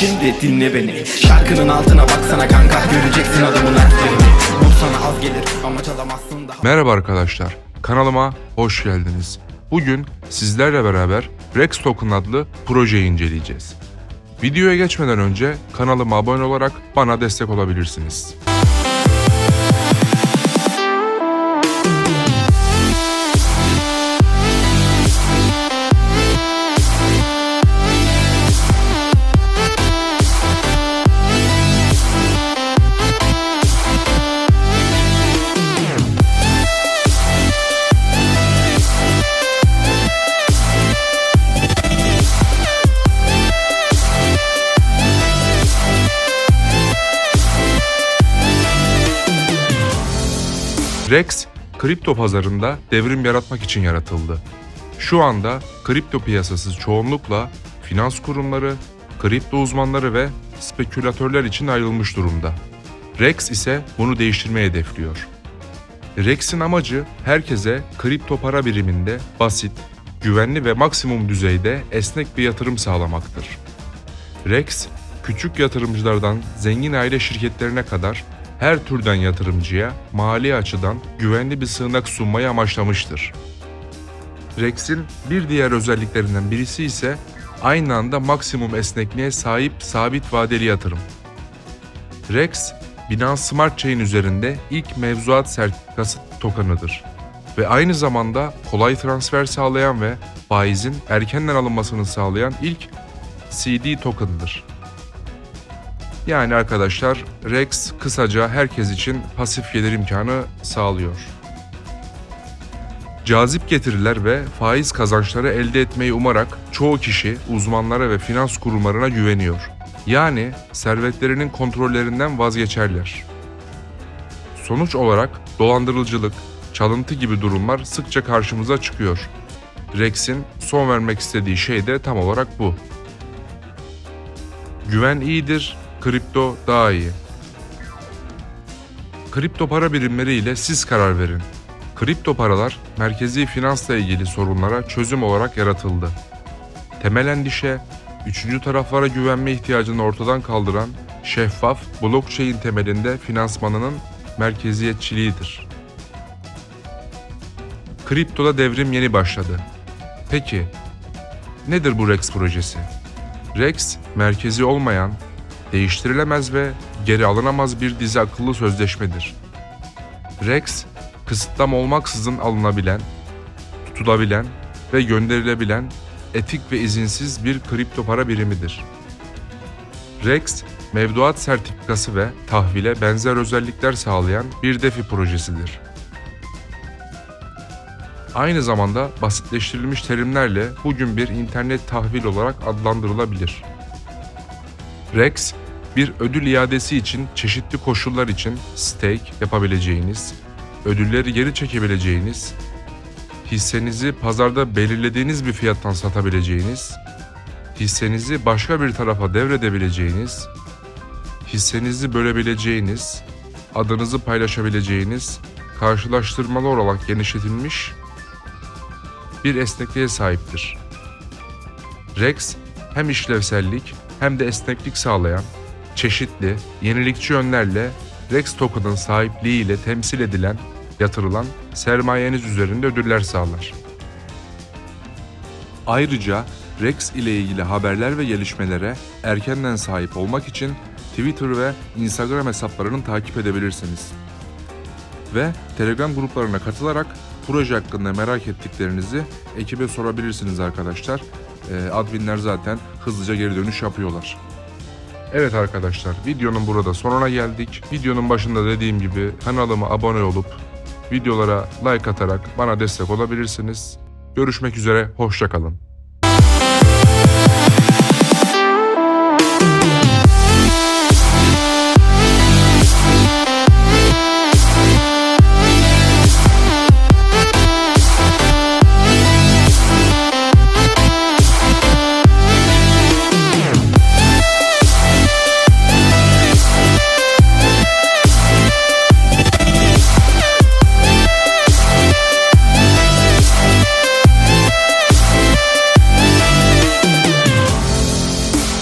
Şimdi dinle beni Şarkının altına baksana kanka Göreceksin adamın harflerini Bu sana az gelir ama çalamazsın daha Merhaba arkadaşlar, kanalıma hoş geldiniz. Bugün sizlerle beraber Rex Token adlı projeyi inceleyeceğiz. Videoya geçmeden önce kanalıma abone olarak bana destek olabilirsiniz. Rex, kripto pazarında devrim yaratmak için yaratıldı. Şu anda kripto piyasası çoğunlukla finans kurumları, kripto uzmanları ve spekülatörler için ayrılmış durumda. Rex ise bunu değiştirmeyi hedefliyor. Rex'in amacı herkese kripto para biriminde basit, güvenli ve maksimum düzeyde esnek bir yatırım sağlamaktır. Rex, küçük yatırımcılardan zengin aile şirketlerine kadar her türden yatırımcıya mali açıdan güvenli bir sığınak sunmayı amaçlamıştır. Rex'in bir diğer özelliklerinden birisi ise aynı anda maksimum esnekliğe sahip sabit vadeli yatırım. Rex, Binance Smart Chain üzerinde ilk mevzuat sertifikası tokenıdır ve aynı zamanda kolay transfer sağlayan ve faizin erkenden alınmasını sağlayan ilk CD token'dır. Yani arkadaşlar Rex kısaca herkes için pasif gelir imkanı sağlıyor. Cazip getiriler ve faiz kazançları elde etmeyi umarak çoğu kişi uzmanlara ve finans kurumlarına güveniyor. Yani servetlerinin kontrollerinden vazgeçerler. Sonuç olarak dolandırıcılık, çalıntı gibi durumlar sıkça karşımıza çıkıyor. Rex'in son vermek istediği şey de tam olarak bu. Güven iyidir, kripto daha iyi. Kripto para birimleri ile siz karar verin. Kripto paralar merkezi finansla ilgili sorunlara çözüm olarak yaratıldı. Temel endişe, üçüncü taraflara güvenme ihtiyacını ortadan kaldıran şeffaf blockchain temelinde finansmanının merkeziyetçiliğidir. Kriptoda devrim yeni başladı. Peki, nedir bu Rex projesi? Rex, merkezi olmayan, değiştirilemez ve geri alınamaz bir dizi akıllı sözleşmedir. Rex, kısıtlama olmaksızın alınabilen, tutulabilen ve gönderilebilen etik ve izinsiz bir kripto para birimidir. Rex, mevduat sertifikası ve tahvile benzer özellikler sağlayan bir DeFi projesidir. Aynı zamanda basitleştirilmiş terimlerle bugün bir internet tahvil olarak adlandırılabilir. Rex, bir ödül iadesi için çeşitli koşullar için stake yapabileceğiniz, ödülleri geri çekebileceğiniz, hissenizi pazarda belirlediğiniz bir fiyattan satabileceğiniz, hissenizi başka bir tarafa devredebileceğiniz, hissenizi bölebileceğiniz, adınızı paylaşabileceğiniz, karşılaştırmalı olarak genişletilmiş bir esnekliğe sahiptir. Rex hem işlevsellik hem de esneklik sağlayan, çeşitli, yenilikçi yönlerle Rex token'ın sahipliğiyle temsil edilen, yatırılan sermayeniz üzerinde ödüller sağlar. Ayrıca Rex ile ilgili haberler ve gelişmelere erkenden sahip olmak için Twitter ve Instagram hesaplarını takip edebilirsiniz. Ve Telegram gruplarına katılarak proje hakkında merak ettiklerinizi ekibe sorabilirsiniz arkadaşlar. Ee, adminler zaten hızlıca geri dönüş yapıyorlar. Evet arkadaşlar videonun burada sonuna geldik. Videonun başında dediğim gibi kanalıma abone olup videolara like atarak bana destek olabilirsiniz. Görüşmek üzere, hoşçakalın.